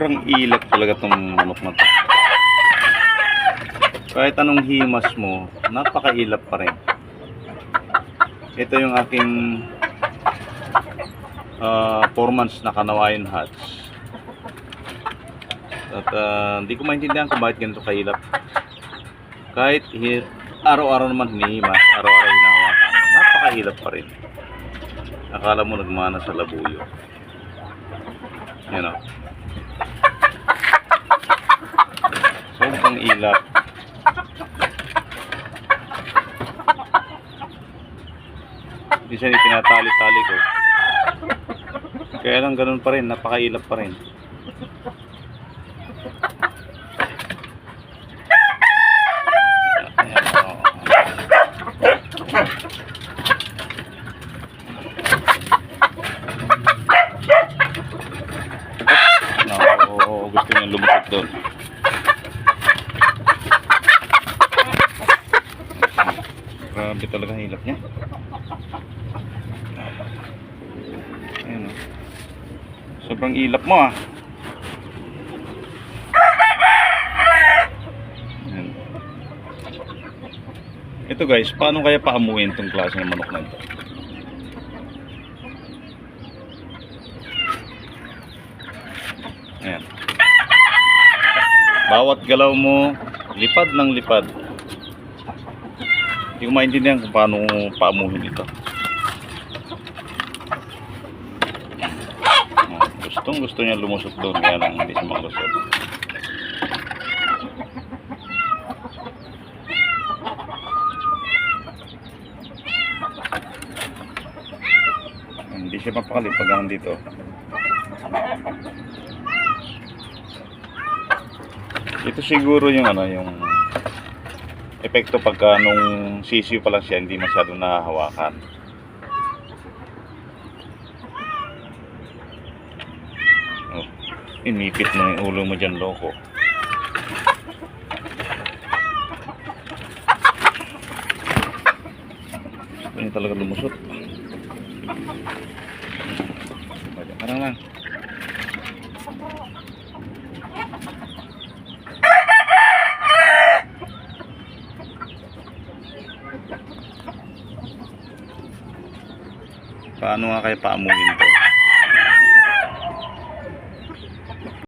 Sobrang ilap talaga tong manok na to. Kahit anong himas mo, napakailap pa rin. Ito yung aking uh, 4 months na kanawayan hatch. At ah, hindi ko maintindihan kung bakit ganito kailap. Kahit hi- araw-araw naman hinihimas, araw-araw hinahawakan, napakahilap pa rin. Akala mo nagmana sa labuyo. Yan o. Sobrang ilap. Hindi siya tinatali-tali ko. Kaya lang ganun pa rin, napakailap pa rin. Lumapit doon. Grabe talaga hilap niya. Ayan, oh. Sobrang ilap mo ah. Ayan. Ito guys, paano kaya paamuin tong klase ng manok na ito? Ayan. Bawat galaw mo, lipad ng lipad. Hindi ko maintindihan kung paano paamuhin ito. Gustong gusto niya lumusot doon, kaya lang hindi siya makalusot. Hindi siya mapakali pag nandito. Ito siguro yung ano, yung epekto pagka nung sisiyo pa lang siya hindi masyadong nahahawakan. Inipit mo yung ulo mo dyan, loko. Niya talaga lumusot. Parang lang. Paano nga kaya paamuhin to?